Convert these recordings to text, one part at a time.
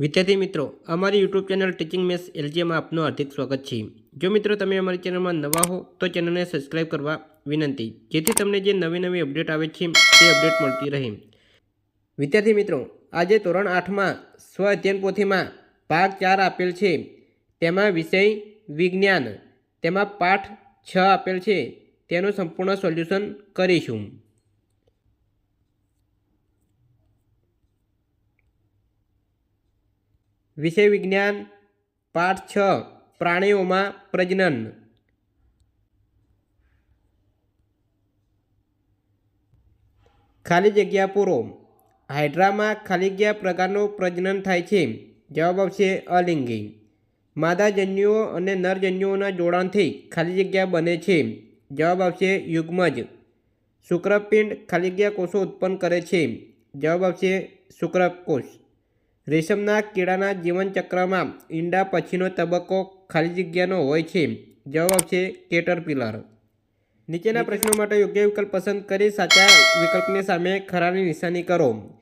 વિદ્યાર્થી મિત્રો, અમારી યુટ્યુબ ચેનલ ટીચિંગ મેસ એલજીએમાં આપનું હાર્દિક સ્વાગત છે. જો મિત્રો તમે અમારી ચેનલમાં નવા હો, તો ચેનલને સબસ્ક્રાઇબ કરવા વિનંતી. જેથી તમને જે નવી નવી અપડેટ આવે છે, તે અપડેટ મળતી રહે. વિદ્યાર્થી મિત્રો, આજે ધોરણ આઠમાં સ્વ અધ્યયન પોથીમાં ભાગ ચાર આપેલ છે. તેમાં વિષય વિજ્ઞાન. તેમાં પાઠ છ આપેલ છે. તેનું સંપૂર્ણ સોલ્યુશન કરીશું. વિષય વિજ્ઞાન, પાઠ છ, પ્રાણીઓમાં પ્રજનન. ખાલી જગ્યા પૂરો. હાઇડ્રામાં ખાલી જગ્યા પ્રકારનું પ્રજનન થાય છે. જવાબ આવશે અલિંગી. માદાજન્યુઓ અને નરજન્યુઓના જોડાણથી ખાલી જગ્યા બને છે. જવાબ આવશે યુગ્મજ. શુક્રપિંડ ખાલી જગ્યા કોષો ઉત્પન્ન કરે છે. જવાબ આવશે શુક્રકોષ. રેશમના કીડાના જીવનચક્રમાં ઈંડા પછીનો તબક્કો ખાલી જગ્યાનો હોય છે. જવાબ આવશે કેટરપિલર. નીચેના પ્રશ્નો માટે યોગ્ય વિકલ્પ પસંદ કરી સાચા વિકલ્પની સામે ખરાની નિશાની કરો.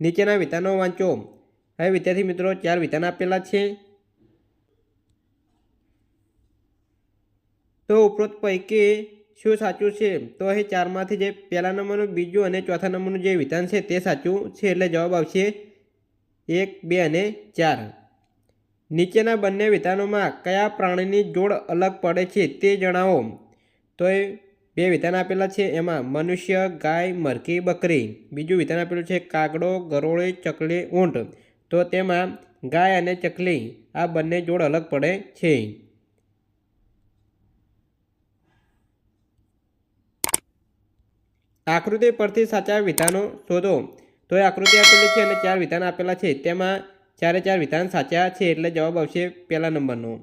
નીચેના વિધાનો વાંચો. હવે વિદ્યાર્થી મિત્રો ચાર વિધાન આપેલા છે. તો ઉપરોક્ત પૈકી શું સાચું છે? તો અહીં ચારમાંથી જે પહેલા નંબરનું બીજું અને ચોથા નંબરનું જે વિધાન છે તે સાચું છે એટલે જવાબ આવશે એક, બે અને ચાર. નીચેના બંને વિધાનોમાં કયા પ્રાણીની જોડ અલગ પડે છે તે જણાવો. તો એ બે વિધાન આપેલા છે, એમાં મનુષ્ય, ગાય, મરઘી, બકરી. બીજું વિધાન આપેલું છે, કાગડો, ગરોળી, ચકલી, ઊંટ. તો તેમાં ગાય અને ચકલી, આ બંને જોડ અલગ પડે છે. આકૃતિ પરથી સાચા વિધાનો શોધો. તો એ આકૃતિ આપેલી છે અને ચાર વિધાન આપેલા છે. તેમાં ચારે ચાર વિધાન સાચા છે એટલે જવાબ આવશે પહેલા નંબરનો.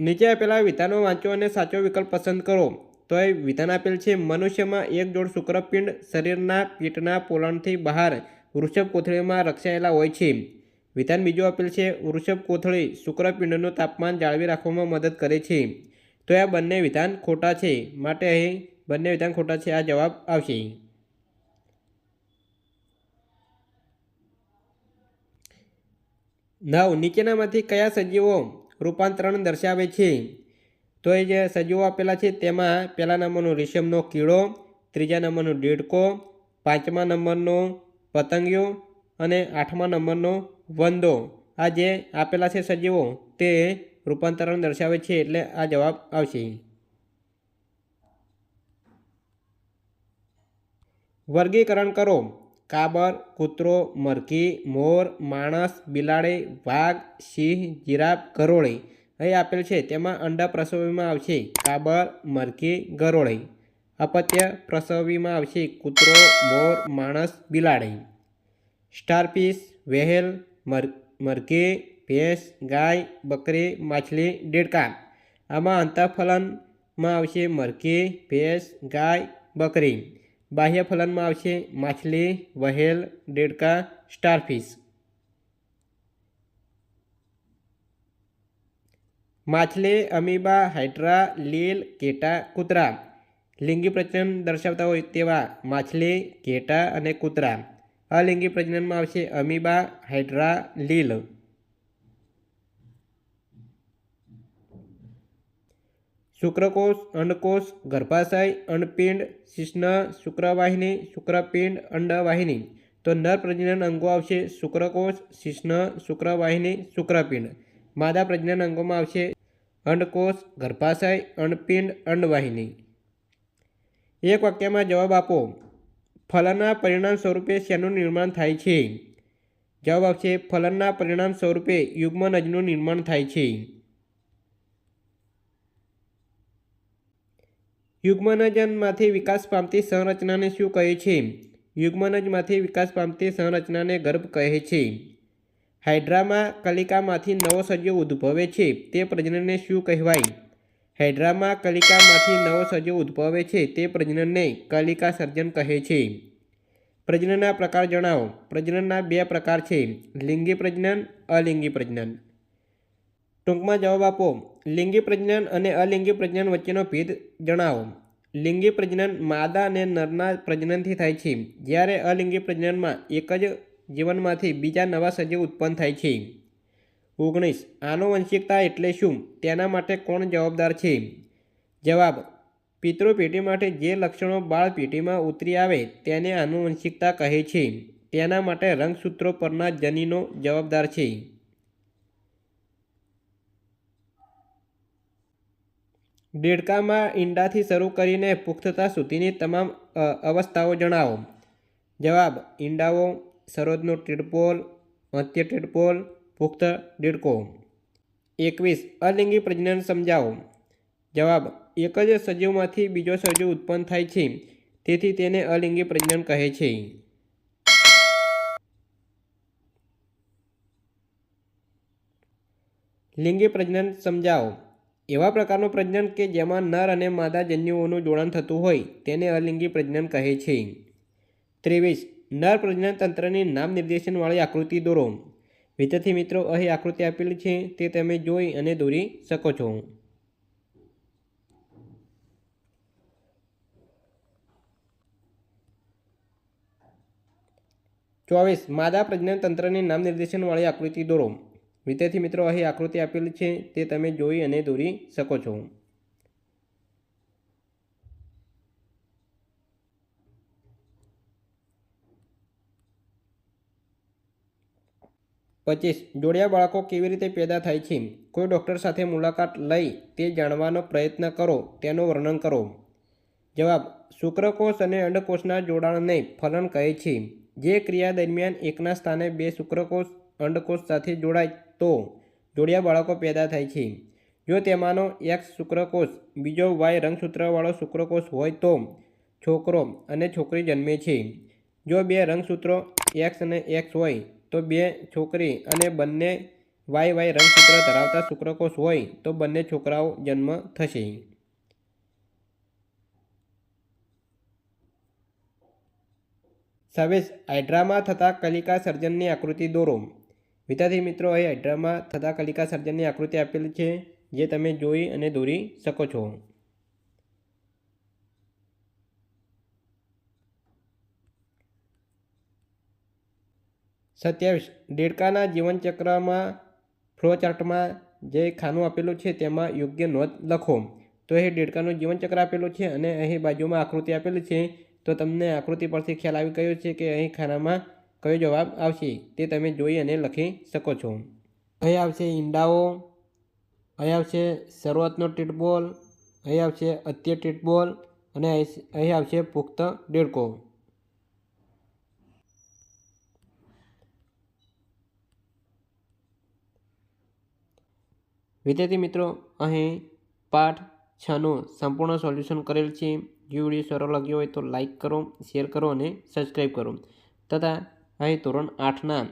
નીચે આપેલા વિધાનો વાંચો અને સાચો વિકલ્પ પસંદ કરો. તો એ વિધાન આપેલ છે, મનુષ્યમાં એક જોડ શુક્રપિંડ શરીરના પીઠના પોલાણથી બહાર વૃષભ કોથળીમાં રક્ષાયેલા હોય છે. વિધાન બીજું આપેલ છે, વૃષભ કોથળી શુક્રપિંડનું તાપમાન જાળવી રાખવામાં મદદ કરે છે. તો આ બંને વિધાન ખોટા છે. માટે અહીં બંને વિધાન ખોટા છે. આ જવાબ આવશે નવ નીચેનામાંથી કયા સજીવો રૂપાંતરણ દર્શાવે છે? તો એ જે સજીવો આપેલા છે, તેમાં પહેલા નંબરનો રેશમનો કીડો, ત્રીજા નંબરનો દેડકો પાંચમા નંબરનો પતંગિયો અને આઠમા નંબરનો વંદો. આ જે આપેલા છે સજીવો, તે રૂપાંતરણ દર્શાવે છે એટલે આ જવાબ આવશે. વર્ગીકરણ કરો. કાબર, કૂતરો, મરઘી, મોર, માણસ, બિલાડી, વાઘ, સિંહ, જીરાફ, ગરોળી. અહીં આપેલ છે, તેમાં અંડા પ્રસવીમાં આવશે. કાબર, મરઘી, ગરોળી. અપત્ય પ્રસવીમાં આવશે. કૂતરો, મોર, માણસ, બિલાડી. સ્ટારફિશ વહેલ, મર, મરઘી ભેંસ, ગાય, બકરી, માછલી, દેડકા. આમાં અંતઃફલનમાં આવશે મરઘી, ભેંસ, ગાય, બકરી. બાહ્ય ફલનમાં આવશે માછલી, વહેલ, દેડકા, સ્ટારફિશ. માછલી, અમીબા હાઇડ્રા લીલ, કેટા, કૂતરા. લિંગી પ્રજનન દર્શાવતા હોય તેવા માછલી ઘેટા અને કૂતરા. અલિંગી પ્રજનનમાં આવશે અમીબા હાઇડ્રા લીલ. શુક્રકોષ, અંડકોષ, ગર્ભાશય અંડપિંડ શિશ્ન, શુક્રવાહિની, શુક્રપિંડ, અંડવાહિની. તો નર પ્રજનન અંગો આવશે શુક્રકોષ, શિશ્ન, શુક્રવાહિની, શુક્રપિંડ. માદા પ્રજનન અંગોમાં આવશે અંડકોષ, ગર્ભાશય અંડપિંડ અંડવાહિની. એક વાક્યમાં જવાબ આપો. ફલનના પરિણામ સ્વરૂપે શેનું નિર્માણ થાય છે? જવાબ આવશે ફલનના પરિણામ સ્વરૂપે યુગ્મનજનું નિર્માણ થાય છે. યુગ્મનજનમાંથી વિકાસ પામતી સંરચનાને શું કહે છે? યુગ્મનજમાંથી વિકાસ પામતી સંરચનાને ગર્ભ કહે છે. હાઇડ્રામાં કલિકામાંથી નવો સજીવ ઉદ્ભવે છે, તે પ્રજનનને શું કહેવાય? હાઇડ્રામાં કલિકામાંથી નવો સજીવ ઉદ્ભવે છે, તે પ્રજનનને કલિકા સર્જન કહે છે. પ્રજનનના પ્રકાર જણાવો. પ્રજનનના બે પ્રકાર છે, લિંગી પ્રજનન, અલિંગી પ્રજનન. ટૂંકમાં જવાબ આપો. લિંગી પ્રજનન અને અલિંગી પ્રજનન વચ્ચેનો ભેદ જણાવો. લિંગી પ્રજનન માદા અને નરના પ્રજનનથી થાય છે. જ્યારે અલિંગી પ્રજનનમાં એક જ જીવનમાંથી બીજા નવા સજીવ ઉત્પન્ન થાય છે. ઓગણીસ. આનુવંશિકતા એટલે શું? તેના માટે કોણ જવાબદાર છે? જવાબ. પિતૃ પેઢી માટે જે લક્ષણો બાળ પેઢીમાં ઉતરી આવે તેને આનુવંશિકતા કહે છે. તેના માટે રંગસૂત્રો પરના જનીનો જવાબદાર છે. દેડકામાં ઈંડાથી શરૂ કરીને પુખ્તતા સુધીની તમામ અવસ્થાઓ જણાવો. જવાબ, ઈંડાઓ, સરોજનો ટીડપોલ અંત્ય ટીડપોલ પુખ્ત દેડકો એકવીસ, અલિંગી પ્રજનન સમજાવો. જવાબ, એક જ સજીવમાંથી બીજો સજીવ ઉત્પન્ન થાય છે, તેથી તેને અલિંગી પ્રજનન કહે છે. લિંગી પ્રજનન સમજાવો. એવા પ્રકારનું પ્રજનન કે જેમાં નર અને માદા જન્યુઓનું જોડાણ થતું હોય તેને અલિંગી પ્રજનન કહે છે. ત્રેવીસ. નર પ્રજનન તંત્રની નામ નિર્દેશનવાળી આકૃતિ દોરો. વિદ્યાર્થી મિત્રો, અહીં આકૃતિ આપેલી છે, તે તમે જોઈ અને દોરી શકો છો. ચોવીસ. માદા પ્રજનન તંત્રની નામ નિર્દેશનવાળી આકૃતિ દોરો. વિદ્યાર્થી મિત્રો, અહીં આકૃતિ આપેલી છે, તે તમે જોઈ અને દોરી શકો છો. પચીસ. જોડિયા બાળકો કેવી રીતે પેદા થાય છે? કોઈ ડૉક્ટર સાથે મુલાકાત લઈ તે જાણવાનો પ્રયત્ન કરો, તેનું વર્ણન કરો. જવાબ, શુક્રકોષ અને અંડકોષના જોડાણને ફલન કહે છે. જે ક્રિયા દરમિયાન એકના સ્થાને બે શુક્રકોષ અંડકોષ સાથે જોડાય તો જોડિયા બાળકો પેદા થાય છે. જો તેમાંનો એક્સ શુક્રકોષ, બીજો વાય રંગસૂત્રવાળો શુક્રકોષ હોય તો છોકરો અને છોકરી જન્મે છે. જો બે રંગસૂત્રો એક્સ અને એક્સ હોય, તો બે છોકરી અને બંને વાય વાય રંગસૂત્ર ધરાવતા શુક્રકોષ હોય, તો બંને છોકરાઓ જન્મ થશે. સવેશ હાઇડ્રામાં થતા કલિકા સર્જનની આકૃતિ દોરો. વિદ્યાર્થી મિત્રો અહીં હાઇડ્રામાં થતા કલિકા સર્જનની આકૃતિ આપેલી છે, જે તમે જોઈ અને દોરી શકો છો. સત્યાવીસ. દેડકાના જીવનચક્રમાં ફ્લોચાર્ટમાં જે ખાનું આપેલું છે, તેમાં યોગ્ય નોંધ લખો. તો એ દેડકાનું જીવનચક્ર આપેલું છે અને અહીં બાજુમાં આકૃતિ આપેલી છે. તો તમને આકૃતિ પરથી ખ્યાલ આવી ગયો છે કે અહીં ખાનામાં કયો જવાબ આવશે તે તમે જોઈ અને લખી શકો છો. અહીં આવશે ઈંડાઓ, અહીં આવશે શરૂઆતનો ટીટબોલ અહીં આવશે અત્ય ટીટબોલ અને અહીં આવશે પુખ્ત દેડકો વિદ્યાર્થી મિત્રો, અહીં પાઠ છનું સંપૂર્ણ સોલ્યુશન કરેલ છે. જો વીડિયો સારો લાગ્યો હોય તો લાઈક કરો, શેર કરો અને સબસ્ક્રાઈબ કરો. તથા અહીં ધોરણ આઠના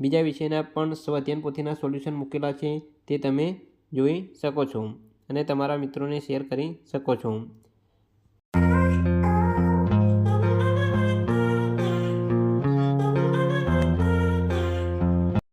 બીજા વિષયના પણ સ્વાધ્યાયન પોથીના સોલ્યુશન મૂકેલા છે તે તમે જોઈ શકો છો અને તમારા મિત્રોને શેર કરી શકો છો.